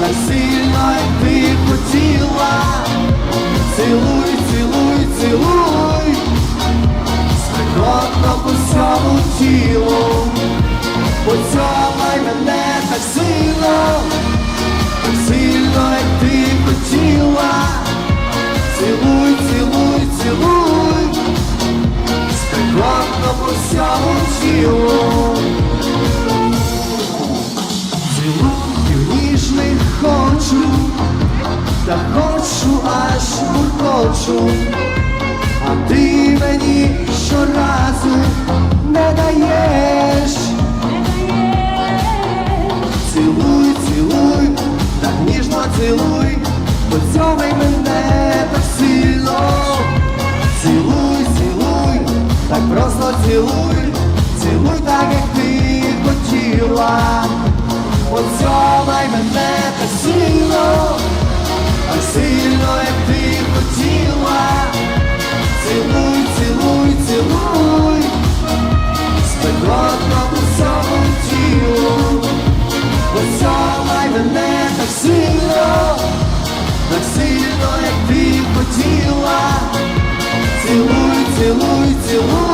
так сильно, ти хотіла. Цілуй, цілуй, цілуй, спекотно по всьому тілу, поцьомай мене так сильно, так сильно, як ти хотіла. Цілуй, цілуй, цілуй, спекотно по всьому тілу. Хочу аж буркочу, а ти мені щоразу не даєш. Цілуй, цілуй, так ніжно цілуй, поцьомай мене так сильно. Цілуй, цілуй, так просто цілуй, цілуй так, як ти хотіла. Поцьомай сильно, так сильно, як ти хотіла. Цілуй, цілуй, цілуй,